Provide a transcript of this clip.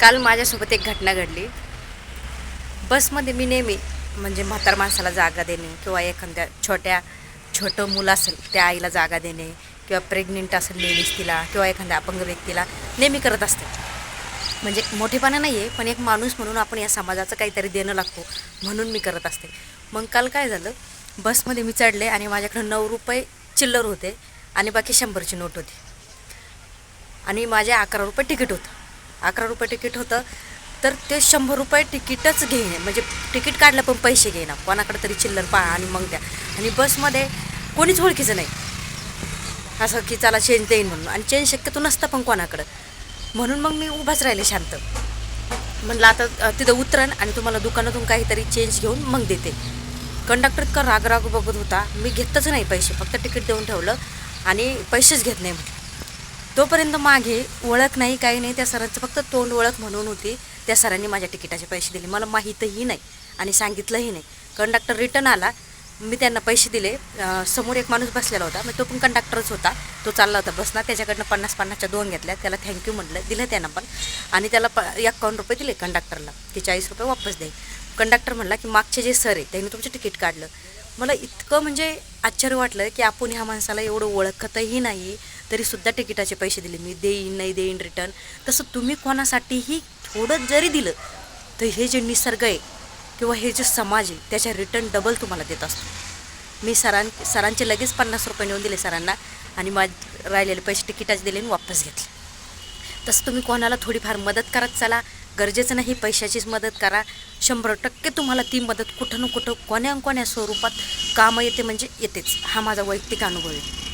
काल माझ्यासोबत एक घटना घडली. बसमध्ये मी नेहमी म्हणजे म्हातार माणसाला जागा देणे किंवा एखाद्या छोट्या छोटं मुलं असेल त्या आईला जागा देणे किंवा प्रेग्नेंट असेल लेडीज तिला किंवा एखाद्या अपंग व्यक्तीला नेहमी करत असते. म्हणजे मोठेपणा नाही आहे पण एक माणूस म्हणून आपण या समाजाचं काहीतरी देणं लागतो म्हणून मी करत असते. मग काल काय झालं बसमध्ये मी चढले आणि माझ्याकडं नऊ रुपये चिल्लर होते आणि बाकी शंभरची नोट होती. आणि माझे अकरा रुपये तिकीट होतं. अकरा रुपये तिकीट होतं. तर ते शंभर रुपये तिकीटच घेणे म्हणजे तिकीट काढलं पण पैसे घेणार कोणाकडे तरी चिल्लर पहा आणि मग द्या. आणि बसमध्ये कोणीच ओळखीचं नाही. असं की चला चेंज देईन म्हणून. आणि चेंज शक्यतो नसतं पण कोणाकडं. म्हणून मग मी उभाच राहिले शांत. म्हणलं आता तिथं उतरण आणि तुम्हाला दुकानातून काहीतरी चेंज घेऊन मग देते. कंडक्टर इतका राग राग बघत होता. मी घेतच नाही पैसे. फक्त तिकीट देऊन ठेवलं आणि पैसेच घेत नाही म्हटलं. तोपर्यंत मागे ओळख नाही काही नाही. त्या सरांचं फक्त तोंड ओळख म्हणून होती. त्या सरांनी माझ्या तिकिटाचे पैसे दिले. मला माहीतही नाही आणि सांगितलंही नाही. कंडक्टर रिटर्न आला. मी त्यांना पैसे दिले. समोर एक माणूस बसलेला होता. मग तो पण कंडक्टरच होता. तो चालला होता बसना त्याच्याकडनं पन्नास पन्नासच्या दोन घेतल्या. त्याला थँक्यू म्हटलं. दिलं त्यांना पण. आणि त्याला प एकावन्न रुपये दिले कंडक्टरला की चाळीस रुपये वापस दे. कंडक्टर म्हणला की मागचे जे सर आहे त्यांनी तुमचं तिकीट काढलं. मला इतकं म्हणजे आश्चर्य वाटलं की आपण ह्या माणसाला एवढं ओळखतही नाही तरीसुद्धा तिकिटाचे पैसे दिले. मी देईन नाही देईन रिटर्न तसं तुम्ही कोणासाठीही थोडं जरी दिलं तर हे जे निसर्ग आहे किंवा हे जे समाज आहे त्याच्या रिटर्न डबल तुम्हाला देत असतो. मी सरां सरांचे लगेच पन्नास रुपये नेऊन दिले सरांना आणि माझ राहिलेले पैसे तिकिटाचे दिले आणि वापस घेतले. तसं तुम्ही कोणाला थोडीफार मदत करत चला. गरजेचं नाही पैशाचीच मदत करा. शंभर टक्के तुम्हाला ती मदत कुठं ना कुठं कोण्या कोण्या स्वरूपात कामं येते म्हणजे येतेच. हा माझा वैयक्तिक अनुभव आहे.